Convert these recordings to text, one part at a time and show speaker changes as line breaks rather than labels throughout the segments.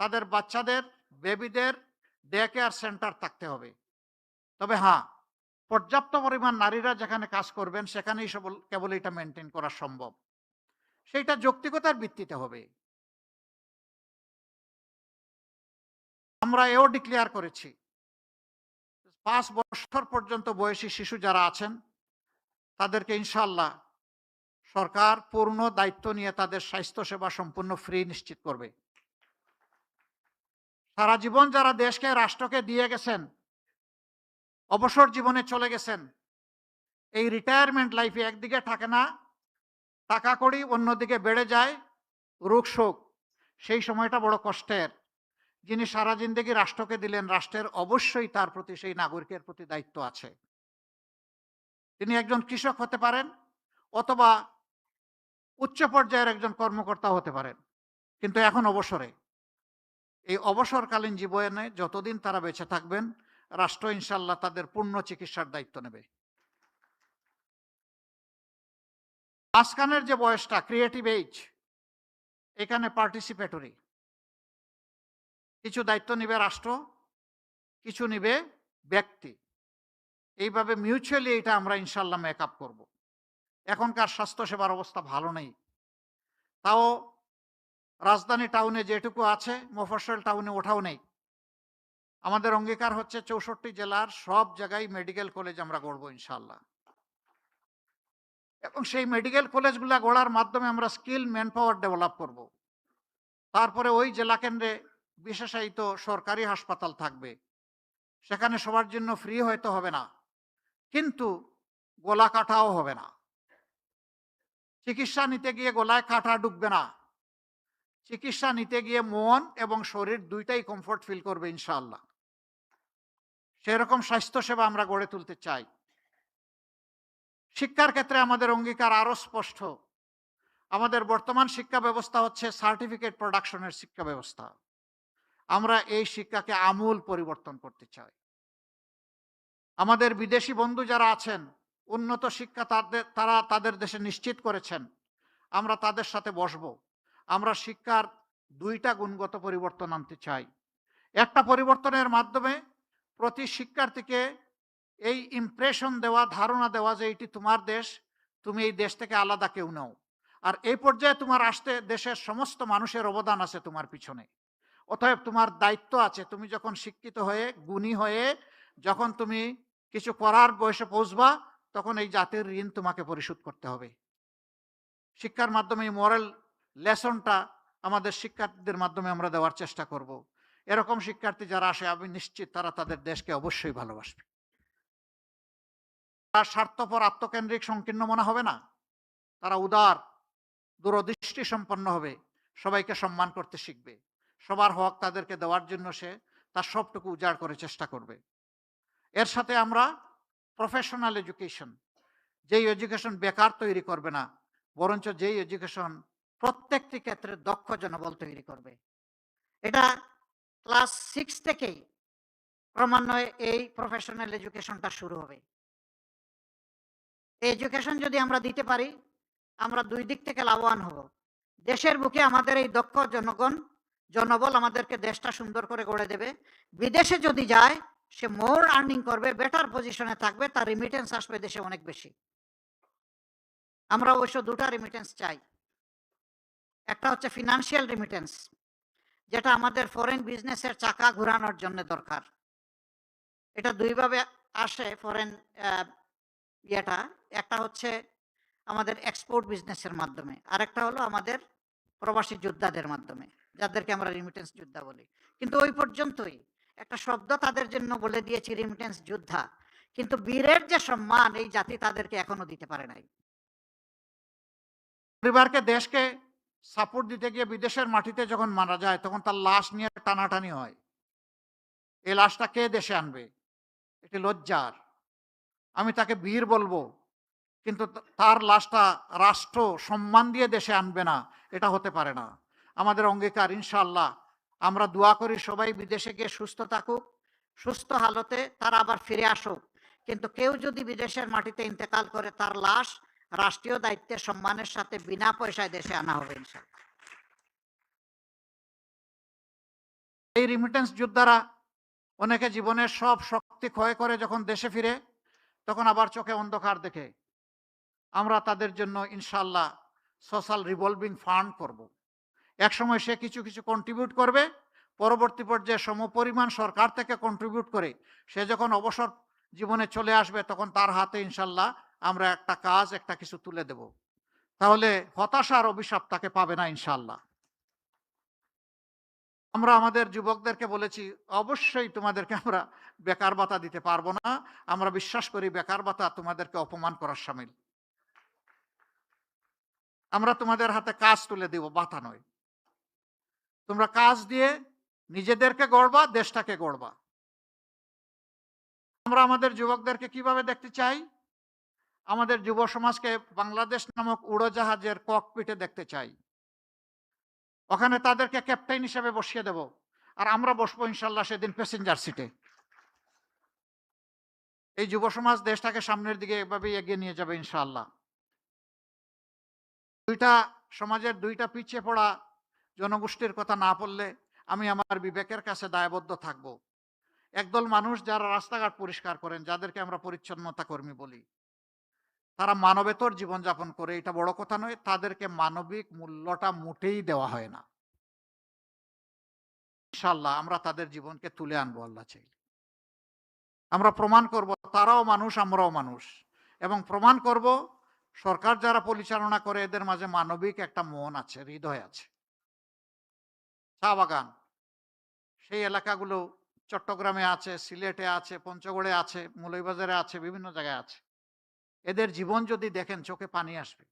তাদের বাচ্চাদের বেবিদের ডে কেয়ার সেন্টার থাকতে হবে। তবে হ্যাঁ পর্যাপ্ত পরিমাণ নারীরা যেখানে কাজ করবেন, সেখানেই সবল কেবল এটা মেনটেন করা সম্ভব। সেইটা যৌক্তিকতার ভিত্তিতে হবে। আমরা এও ডিক্লেয়ার করেছি, পাঁচ বছর পর্যন্ত বয়সী শিশু যারা আছেন, তাদেরকে ইনশাল্লাহ সরকার পূর্ণ দায়িত্ব নিয়ে তাদের স্বাস্থ্য সেবা সম্পূর্ণ ফ্রি নিশ্চিত করবে। সারা জীবন যারা দেশকে, রাষ্ট্রকে দিয়ে গেছেন, অবসর জীবনে চলে গেছেন, এই রিটায়ারমেন্ট লাইফে একদিকে থাকে না, টাকা কড়ি অন্যদিকে বেড়ে যায়, রোগ শোক, সেই সময়টা বড় কষ্টের। যিনি সারা জিন্দগি রাষ্ট্রকে দিলেন, রাষ্ট্রের অবশ্যই তার প্রতি সেই নাগরিকের প্রতি দায়িত্ব আছে। তিনি একজন কৃষক হতে পারেন, অথবা উচ্চ পর্যায়ের একজন কর্মকর্তা হতে পারেন, কিন্তু এখন অবসরে। এই অবসরকালীন জীবনে যতদিন তারা বেঁচে থাকবেন, রাষ্ট্র ইনশাল্লাহ তাদের পূর্ণ চিকিৎসার দায়িত্ব নেবে। মাঝখানের যে বয়সটা ক্রিয়েটিভ এইজ এখানে পার্টিসিপেটরি কিছু দায়িত্ব নিবে রাষ্ট্র, কিছু নিবে ব্যক্তি। এইভাবে মিউচুয়ালি এটা আমরা ইনশাল্লাহ মেক আপ করব। এখনকার স্বাস্থ্যসেবার অবস্থা ভালো নেই। তাও রাজধানী টাউনে যেটুকু আছে, মফস্বল টাউনে ওঠাও নেই। আমাদের অঙ্গীকার হচ্ছে চৌষট্টি জেলার সব জায়গায় মেডিকেল কলেজ আমরা গড়বো ইনশাল্লাহ এবং সেই মেডিকেল কলেজগুলা গড়ার মাধ্যমে আমরা স্কিল ম্যান পাওয়ার ডেভেলপ করব। তারপরে ওই জেলা কেন্দ্রে বিশেষায়িত সরকারি হাসপাতাল থাকবে। সেখানে সবার জন্য ফ্রি হয়তো হবে না, কিন্তু গলা কাটাও হবে না। চিকিৎসা নিতে গিয়ে গলায় কাটা ডুববে না। চিকিৎসা নিতে গিয়ে মন এবং শরীর দুইটাই কমফোর্ট ফিল করবে ইনশাআল্লাহ। সেরকম স্বাস্থ্যসেবা আমরা গড়ে তুলতে চাই। শিক্ষার ক্ষেত্রে আমাদের অঙ্গীকার আরও স্পষ্ট। আমাদের বর্তমান শিক্ষা ব্যবস্থা হচ্ছে সার্টিফিকেট প্রোডাকশনের শিক্ষা ব্যবস্থা। আমরা এই শিক্ষাকে আমূল পরিবর্তন করতে চাই। আমাদের বিদেশি বন্ধু যারা আছেন, উন্নত শিক্ষা তাদের, তারা তাদের দেশে নিশ্চিত করেছেন, আমরা তাদের সাথে বসব। আমরা শিক্ষার দুইটা গুণগত পরিবর্তন আনতে চাই। একটা পরিবর্তনের মাধ্যমে প্রতি শিক্ষার্থীকে এই ইমপ্রেশন দেওয়া, ধারণা দেওয়া যে এটি তোমার দেশ, তুমি এই দেশ থেকে আলাদা কেউ নাও। আর এই পর্যায়ে তোমার আসতে দেশের সমস্ত মানুষের অবদান আছে তোমার পিছনে। অতএব তোমার দায়িত্ব আছে। তুমি যখন শিক্ষিত হয়ে, গুণী হয়ে, যখন তুমি কিছু করার বয়সে পৌঁছবা, তখন এই জাতির ঋণ তোমাকে পরিশোধ করতে হবে। শিক্ষার মাধ্যমে মরাল লেসনটা আমাদের শিক্ষার্থীদের মাধ্যমে আমরা দেওয়ার চেষ্টা করব। এরকম শিক্ষার্থী যারা আসে, আমি নিশ্চিত তারা তাদের দেশকে অবশ্যই ভালোবাসবে। তার স্বার্থপর, আত্মকেন্দ্রিক, সংকীর্ণ মনে হবে না। তারা উদার দূরদৃষ্টি সম্পন্ন হবে। সবাইকে সম্মান করতে শিখবে। সবার হক তাদেরকে দেওয়ার জন্য সে তার সবটুকু উজাড় করে চেষ্টা করবে। এর সাথে আমরা প্রফেশনাল এডুকেশন যেই এডুকেশন বেকার তৈরি করবে না, বরঞ্চ যেই এডুকেশন প্রত্যেকটি ক্ষেত্রে দক্ষ জনবল তৈরি করবে। এটা ক্লাস সিক্স থেকেই ক্রমান্বয়ে এই প্রফেশনাল এডুকেশনটা শুরু হবে। এডুকেশন যদি আমরা দিতে পারি, আমরা দুই দিক থেকে লাভবান হব। দেশের বুকে আমাদের এই দক্ষ জনগণ, জনবল আমাদেরকে দেশটা সুন্দর করে গড়ে দেবে। বিদেশে যদি যায়, সে মোর আর্নিং করবে বেটার পজিশনে থাকবে, তার রিমিটেন্স আসবে দেশে অনেক বেশি। আমরা অবশ্য দুটা রিমিটেন্স চাই। একটা হচ্ছে ফিনান্সিয়াল রিমিটেন্স যেটা আমাদের ফরেন বিজনেসের চাকা ঘুরানোর জন্য দরকার। এটা দুইভাবে আসে ফরেন ইয়েটা। একটা হচ্ছে আমাদের এক্সপোর্ট বিজনেসের মাধ্যমে, আরেকটা হলো আমাদের প্রবাসী যোদ্ধাদের মাধ্যমে, যাদেরকে আমরা রিমিটেন্স যোদ্ধা বলি। কিন্তু ওই পর্যন্তই। একটা শব্দ তাদের জন্য বলে দিয়েছি রিমিটেন্স যোদ্ধা। কিন্তু বীরের যে সম্মান, এই জাতি তাদেরকে এখনও দিতে পারে নাই। পরিবারকে, দেশকে সাপোর্ট দিতে গিয়ে বিদেশের মাটিতে যখন মারা যায়, তখন তার লাশ নিয়ে টানাটানি হয়। এই লাশটা কে দেশে আনবে? এটি লজ্জার। আমি তাকে বীর বলব, কিন্তু তার লাশটা রাষ্ট্র সম্মান দিয়ে দেশে আনবে না, এটা হতে পারে না। আমাদের অঙ্গীকার ইনশাল্লাহ আমরা দোয়া করি সবাই বিদেশে গিয়ে সুস্থ থাকুক, সুস্থ হালতে তারা আবার ফিরে আসুক। কিন্তু কেউ যদি বিদেশের মাটিতে ইন্তেকাল করে, তার লাশ রাষ্ট্রীয় দায়িত্বের সম্মানের সাথে বিনা পয়সায় দেশে আনা হবে এই রিমিটেন্স যোদ্ধারা অনেকে জীবনের সব শক্তি ক্ষয় করে যখন দেশে ফিরে, তখন আবার চোখে অন্ধকার দেখে আমরা তাদের জন্য ইনশাল্লাহ সোশ্যাল রিভলভিং ফান্ড করব। একসময় সে কিছু কিছু কন্ট্রিবিউট করবে, পরবর্তী পর্যায়ে সমপরিমাণ সরকার থেকে কন্ট্রিবিউট করে সে যখন অবসর জীবনে চলে আসবে, তখন তার হাতে ইনশাল্লাহ আমরা একটা কাজ, একটা কিছু তুলে দেব। তাহলে হতাশার অভিশাপ তাকে পাবে না ইনশাল্লাহ আমরা আমাদের যুবকদেরকে বলেছি, অবশ্যই তোমাদেরকে আমরা বেকার বাতা দিতে পারব না। আমরা বিশ্বাস করি বেকার ভাতা তোমাদেরকে অপমান করার সামিল। আমরা তোমাদের হাতে কাজ তুলে দেব বাতা নয়। তোমরা কাজ দিয়ে নিজেদেরকে গড়বা, দেশটাকে গড়বা। আমরা আমাদের যুবকদেরকে কীভাবে দেখতে চাই? আমাদের যুব সমাজকে বাংলাদেশ নামক উড়োজাহাজের ককপিটে দেখতে চাই। ওখানে তাদেরকে ক্যাপ্টেন হিসেবে বসিয়ে দেব। আর আমরা বসবো ইনশাল্লাহ সেদিন প্যাসেঞ্জার সিটে এই যুব সমাজ দেশটাকে সামনের দিকে এভাবে এগিয়ে নিয়ে যাবে ইনশাআল্লাহ দুইটা সমাজের দুইটা পিছিয়ে পড়া জনগোষ্ঠীর কথা না পড়লে আমি আমার বিবেকের কাছে দায়বদ্ধ থাকব। একদল মানুষ যারা রাস্তাঘাট পরিষ্কার করেন, যাদেরকে আমরা পরিচ্ছন্নতা কর্মী বলি। তারা মানবেতর জীবনযাপন করে, এটা বড় কথা নয়, তাদেরকে মানবিক মূল্যটা মোটেই দেওয়া হয় না। ইনশাল্লাহ আমরা তাদের জীবনকে তুলে আনব, আল্লাহ চাই আমরা প্রমাণ করব, তারাও মানুষ, আমরাও মানুষ। এবং প্রমাণ করব, সরকার যারা পরিচালনা করে, এদের মাঝে মানবিক একটা মন আছে, হৃদয় আছে। চা বাগান, সেই এলাকাগুলো চট্টগ্রামে আছে, সিলেটে আছে, পঞ্চগড়ে আছে, মৌলভীবাজারে আছে, বিভিন্ন জায়গায় আছে। এদের জীবন যদি দেখেন, চোখে পানি আসবে।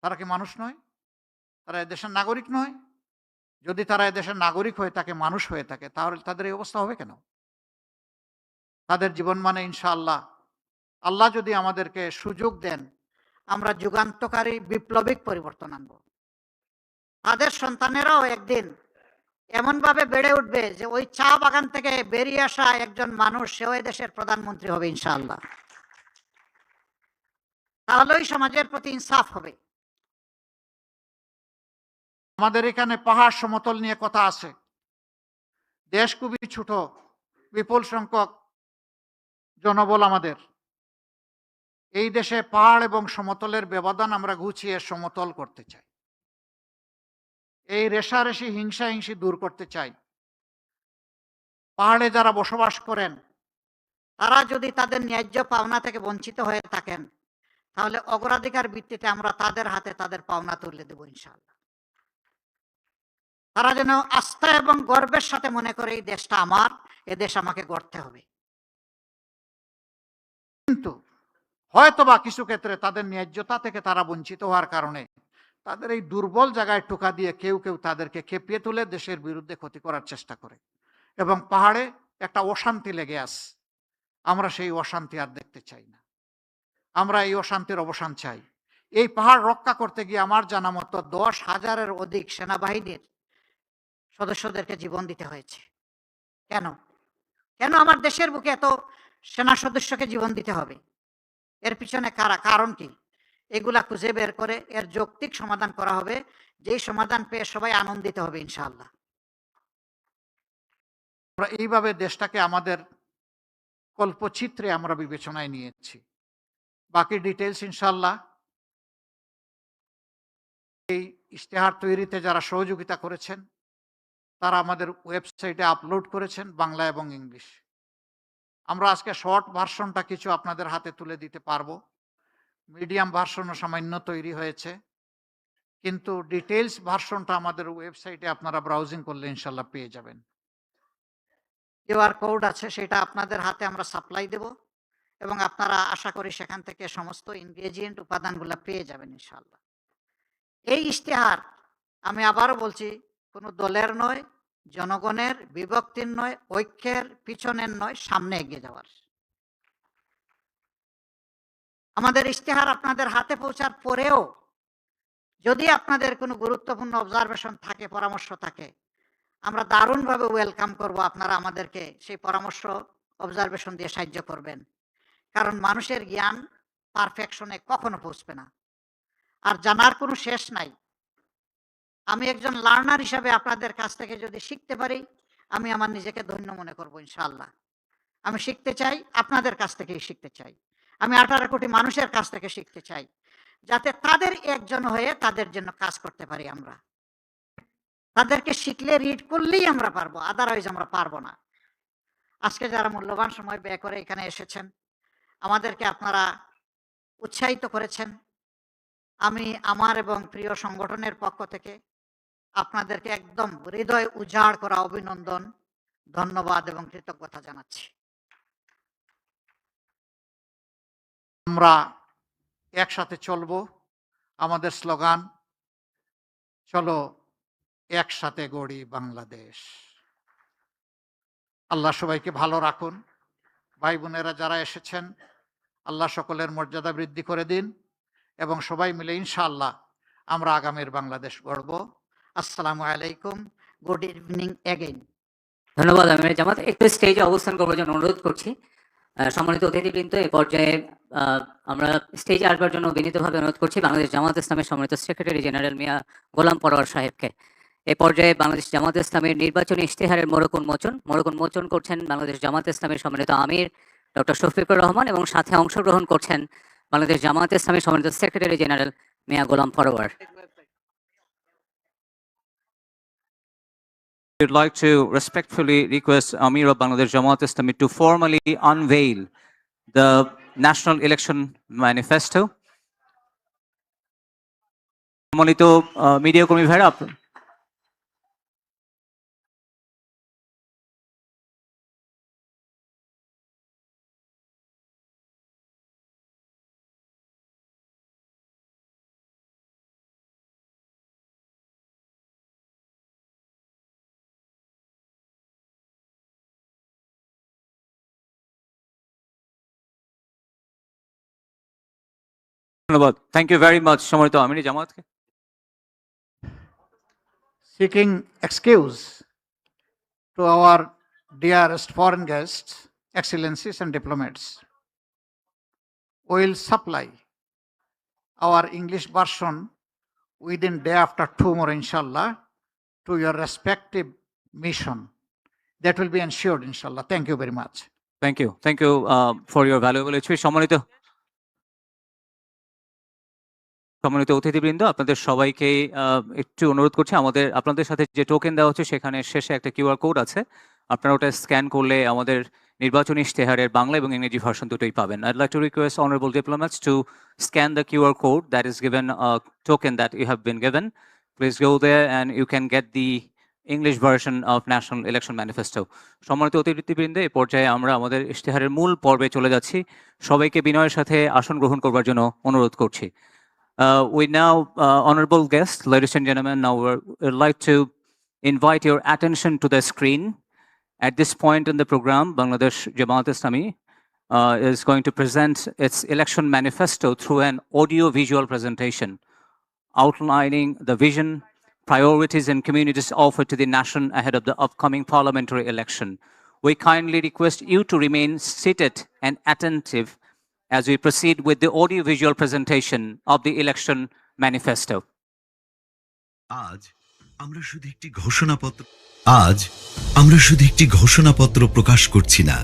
তারা কি মানুষ নয়? তারা এদেশের নাগরিক নয়? যদি তারা এদেশের নাগরিক হয়ে থাকে, মানুষ হয়ে থাকে, তাহলে তাদের এই অবস্থা হবে কেন? তাদের জীবন মানে ইনশাআল্লাহ, আল্লাহ যদি আমাদেরকে সুযোগ দেন,
আমরা যুগান্তকারী বিপ্লবিক পরিবর্তন আনব। তাদের সন্তানেরাও একদিন এমনভাবে বেড়ে উঠবে যে ওই চা বাগান থেকে বেরিয়ে আসা একজন মানুষ, সেও দেশের প্রধানমন্ত্রী হবে ইনশাআল্লাহ। তাহলেই সমাজের প্রতি ইনসাফ হবে।
আমাদের এখানে পাহাড় সমতল নিয়ে কথা আছে। দেশ খুবই ছোট, বিপুল সংখ্যক জনবল আমাদের। এই দেশে পাহাড় এবং সমতলের ব্যবধান আমরা গুছিয়ে সমতল করতে চাই। এই রেশারেশি হিংসা হিংসি দূর করতে চাই। পাহাড়ে যারা বসবাস করেন,
তারা যদি তাদের ন্যায্য পাওনা থেকে বঞ্চিত হয়ে থাকেন তাহলে অগ্রাধিকার ভিত্তিতে আমরা তাদের হাতে তাদের পাওনা তুলে দেব ইনশাআল্লাহ। তারা যেন আস্থা এবং গর্বের সাথে মনে করে এই দেশটা আমার, এ দেশ আমাকে গড়তে হবে।
কিন্তু হয়তোবা কিছু ক্ষেত্রে তাদের ন্যায্যতা থেকে তারা বঞ্চিত হওয়ার কারণে তাদের এই দুর্বল জায়গায় টোকা দিয়ে কেউ কেউ তাদেরকে খেপিয়ে তুলে দেশের বিরুদ্ধে ক্ষতি করার চেষ্টা করে। এবং পাহাড়ে একটা অশান্তি লেগে আস আমরা সেই অশান্তি আর দেখতে চাই না। আমরা এই অশান্তির অবসান চাই। এই পাহাড় রক্ষা করতে গিয়ে আমার জানা মতো দশ
হাজারের অধিক সেনাবাহিনীর সদস্যদেরকে জীবন দিতে হয়েছে। কেন? কেন আমার দেশের বুকে এত সেনা সদস্যকে জীবন দিতে হবে? এর পিছনে কারা? কারণ কি? এগুলা খুঁজে বের করে এর যৌক্তিক সমাধান করা হবে। যেই সমাধান পেয়ে সবাই আনন্দিত হবে ইনশাআল্লাহ।
আমরা এইভাবে দেশটাকে আমাদের কল্পচিত্রে আমরা বিবেচনায় নিয়েছি। বাকি ডিটেলস ইনশাল্লাহ এই ইশতেহার তৈরিতে যারা সহযোগিতা করেছেন, তারা আমাদের ওয়েবসাইটে আপলোড করেছেন বাংলা এবং ইংলিশ। আমরা আজকে শর্ট ভার্সনটা কিছু আপনাদের হাতে তুলে দিতে পারব। মিডিয়াম ভার্সনও সামান্য তৈরি হয়েছে। কিন্তু ডিটেলস ভার্সনটা আমাদের ওয়েবসাইটে আপনারা ব্রাউজিং করলে ইনশাল্লাহ পেয়ে যাবেন।
কিউআর কোড আছে, সেটা আপনাদের হাতে আমরা সাপ্লাই দেব। এবং আপনারা আশা করি সেখান থেকে সমস্ত ইনগ্রেডিয়েন্ট উপাদানগুলো পেয়ে যাবেন ইনশাল্লাহ এই ইশতেহার আমি আবারও বলছি, কোনো দলের নয়, জনগণের, বিভক্তির নয়, ঐক্যের পিছনের নয়, সামনে এগিয়ে যাওয়ার। আমাদের ইশতেহার আপনাদের হাতে পৌঁছার পরেও যদি আপনাদের কোনো গুরুত্বপূর্ণ অবজারভেশন থাকে, পরামর্শ থাকে, আমরা দারুণভাবে ওয়েলকাম করব। আপনারা আমাদেরকে সেই পরামর্শ অবজারভেশন দিয়ে সাহায্য করবেন। কারণ মানুষের জ্ঞান পারফেকশনে কখনো পৌঁছবে না। আর জানার কোনো শেষ নাই। আমি একজন লার্নার হিসাবে আপনাদের কাছ থেকে যদি শিখতে পারি, আমি আমার নিজেকে ধন্য মনে করব ইনশাআল্লাহ। আমি শিখতে চাই, আপনাদের কাছ থেকেই শিখতে চাই। আমি আঠারো কোটি মানুষের কাছ থেকে শিখতে চাই, যাতে তাদের একজন হয়ে তাদের জন্য কাজ করতে পারি আমরা। তাদেরকে শিখলে রিড করলেই আমরা পারব আদারওয়াইজ আমরা পারব না। আজকে যারা মূল্যবান সময় ব্যয় করে এখানে এসেছেন আমাদেরকে আপনারা উৎসাহিত করেছেন। আমি আমার এবং প্রিয় সংগঠনের পক্ষ থেকে আপনাদেরকে একদম হৃদয় উজাড় করা অভিনন্দন, ধন্যবাদ এবং কৃতজ্ঞতা জানাচ্ছি।
আমরা একসাথে চলবো, আমাদের স্লোগান, চলো একসাথে গড়ি বাংলাদেশ। আল্লাহ সবাইকে ভালো রাখুন। ভাই বোনেরা যারা এসেছেন, আল্লাহ সকলের মর্যাদা বৃদ্ধি করে দিন এবং সবাই মিলে ইনশাআল্লাহ আমরা আগামীর বাংলাদেশ গড়ব।
আসসালামু আলাইকুম, গুড ইভিনিং এগেইন।
ধন্যবাদ আমি জামাত। একটু স্টেজে অবস্থান করবার জন্য অনুরোধ করছি। সম্মানিত অতিথিবৃন্দ এই পর্যায়ে আমরা স্টেজে আসবার জন্য বিনীতভাবে অনুরোধ করছি বাংলাদেশ জামাত ইসলামের সম্মানিত সেক্রেটারি জেনারেল মিয়া গোলাম পরোয়ার সাহেবকে। এ পর্যায়ে বাংলাদেশ জামাত ইসলামের নির্বাচনী ইশতেহারের মোড়ক উন্মোচন মোড়ক উন্মোচন করছেন বাংলাদেশ জামাত ইসলামের সম্মানিত আমির ডক্টর শফিকুর রহমান এবং সাথে অংশগ্রহণ করছেন বাংলাদেশ জামাত ইসলামের সম্মানিত secretary general Mia Golam Parwar
We'd like to respectfully request Amir of Bangladesh Jamaat Islami to formally unveil the National Election Manifesto. সম্মানিত মিডিয়া কর্মী ধন্যবাদ থ্যাংক ইউ ভেরি মাচ আমির জামাতকে
seeking excuse to our dearest foreign guests, excellencies and diplomats. We'll supply our English version within day after tomorrow, inshallah, to your respective mission. That will be ensured, inshallah. Thank you very much.
Thank you thank you for your valuable speech সম্মানিত সম্মানিত অতিথিবৃন্দ, আপনাদের সবাইকে একটু অনুরোধ করছি। আমাদের, আপনাদের সাথে যে টোকেন দেওয়া হচ্ছে, সেখানে শেষে একটা কিউআর কোড আছে। আপনারা ওটা স্ক্যান করলে আমাদের নির্বাচনী ইশতেহারের বাংলা এবং ইংরেজি ভার্সন দুটোই পাবেন। I'd like to request honourable diplomats to scan the Q R code that is given token that you have been given please go there and you can get the English version of national election manifesto সম্মানিত অতিথিবৃন্দে এই পর্যায়ে আমরা আমাদের ইশতেহারের মূল পর্বে চলে যাচ্ছি। সবাইকে বিনয়ের সাথে আসন গ্রহণ করবার জন্য অনুরোধ করছি। Uh, we now, uh, honorable guests, ladies and gentlemen, now we'd like to invite your attention to the screen. At this point in the program, Bangladesh Jamaat Islami uh, is going to present its election manifesto through an audio-visual presentation outlining the vision, priorities, and communities offered to the nation ahead of the upcoming parliamentary election. We kindly request you to remain seated and attentive as we proceed with the audio-visual presentation of the election manifesto.
আজ আমরা শুধু একটি ঘোষণাপত্র, আজ আমরা শুধু একটি ঘোষণাপত্র প্রকাশ করছি না।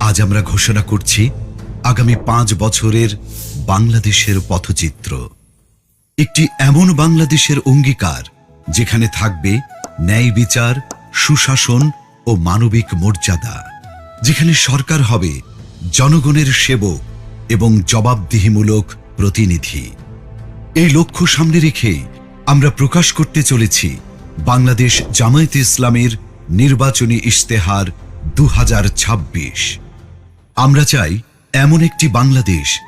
আজ আমরা ঘোষণা করছি আগামী পাঁচ বছরের বাংলাদেশের পথচিত্র। একটি এমন বাংলাদেশের অঙ্গীকার যেখানে থাকবে ন্যায় বিচার, সুশাসন ও মানবিক মর্যাদা। যেখানে সরকার হবে জনগণের সেবক এবং জবাবদিহিমূলক প্রতিনিধি। এই লক্ষ্য সামনে রেখে আমরা প্রকাশ করতে চলেছি বাংলাদেশ জামায়াতে ইসলামের নির্বাচনী ইশতেহার দু হাজার ছাব্বিশ। আমরা চাই এমন একটি বাংলাদেশ